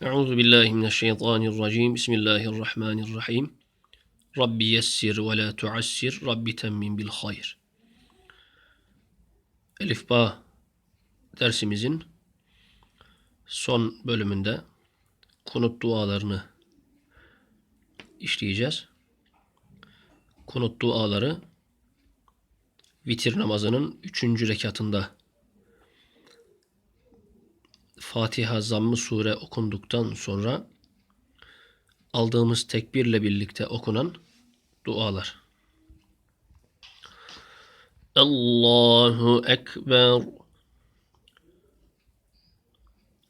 Euzu billahi mineşşeytanirracim. Bismillahirrahmanirrahim. Rabbi yessir ve la tuassir. Rabbi temmin bil hayr. Elif Ba dersimizin son bölümünde kunut dualarını işleyeceğiz. Kunut duaları vitir namazının üçüncü rekatında Fatiha zammı sure okunduktan sonra aldığımız tekbirle birlikte okunan dualar. Allahu Ekber.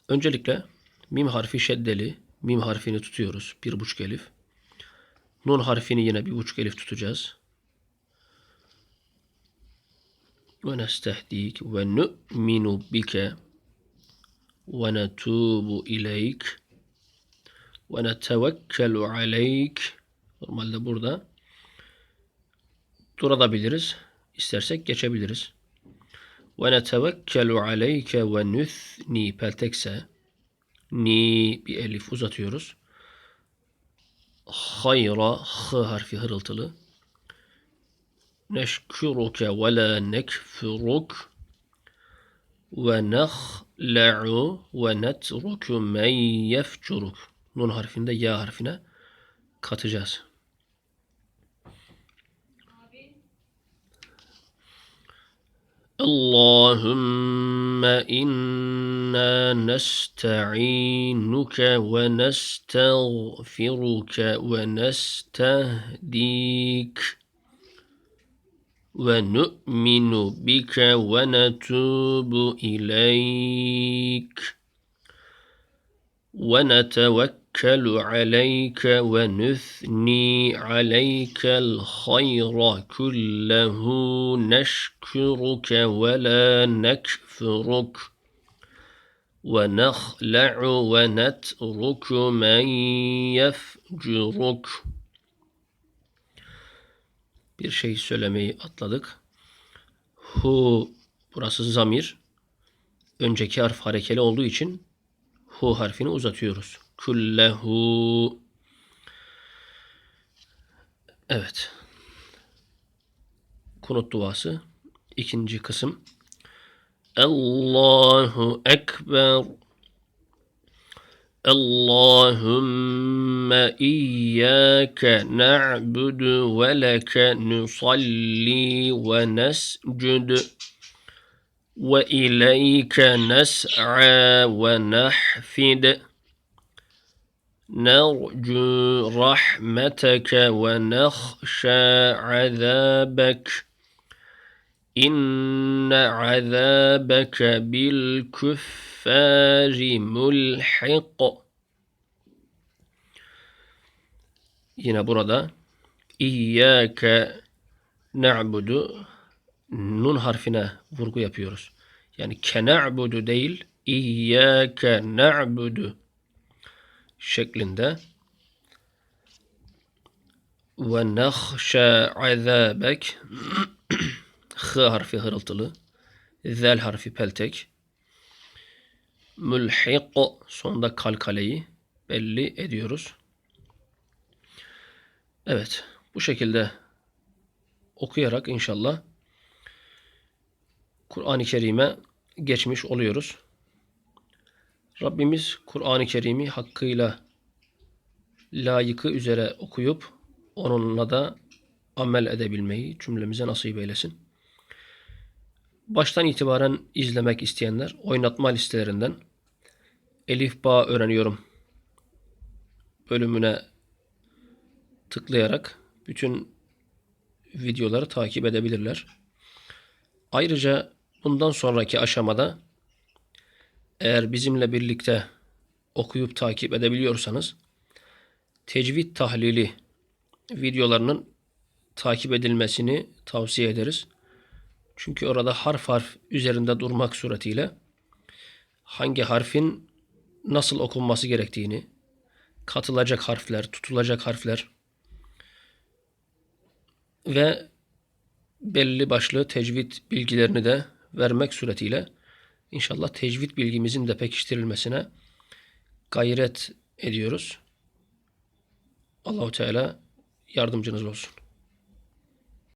Öncelikle mim harfi şeddeli. Mim harfini tutuyoruz. Bir buçuk elif. Nun harfini yine bir buçuk elif tutacağız. Ve nestehdik ve nu'minu bike ileyk ve netevekkelu aleyk normalde burada durabiliriz. İstersek geçebiliriz. Aleyke ve nüthni peltekse ni bir elif uzatıyoruz. Hayra h harfi hırıltılı. Neşkuruke ve la nekfuruk ve nahla'u ve netruku men yefcuruk. Nun harfinde ya harfine katacağız. اللهم إنا نستعينك ونستغفرك ونستهديك ونؤمن بك ونتوب إليك. ونتوكل عليك ونثني عليك الخير كله. نشكرك ولا نكفرك. ونخلع ونترك من يفجرك. Bir şey söylemeyi atladık. Hu burası zamir. Önceki harf harekeli olduğu için hu harfini uzatıyoruz. Kullehu Evet. Kunut duası ikinci kısım. Allahu Ekber اللهم إياك نعبد ولك نصلي ونسجد وإليك نسعى ونحفد. نرجو رحمتك ونخشى عذابك. إن عذابك بالكفار ملحق Yine burada İyyâke na'budu nun harfine vurgu yapıyoruz. Yani kena'budu değil İyyâke na'budu şeklinde ve nahşa azabek H harfi hırıltılı Zel harfi peltek mülhik sonunda kalkaleyi belli ediyoruz. Evet. Bu şekilde okuyarak inşallah Kur'an-ı Kerim'e geçmiş oluyoruz. Rabbimiz Kur'an-ı Kerim'i hakkıyla layıkı üzere okuyup onunla da amel edebilmeyi cümlemize nasip eylesin. Baştan itibaren izlemek isteyenler oynatma listelerinden Elif Bağ öğreniyorum bölümüne tıklayarak bütün videoları takip edebilirler. Ayrıca bundan sonraki aşamada eğer bizimle birlikte okuyup takip edebiliyorsanız tecvid tahlili videolarının takip edilmesini tavsiye ederiz. Çünkü orada harf harf üzerinde durmak suretiyle hangi harfin nasıl okunması gerektiğini, katılacak harfler, tutulacak harfler, ve belli başlı tecvid bilgilerini de vermek suretiyle inşallah tecvid bilgimizin de pekiştirilmesine gayret ediyoruz. Allahu Teala yardımcınız olsun.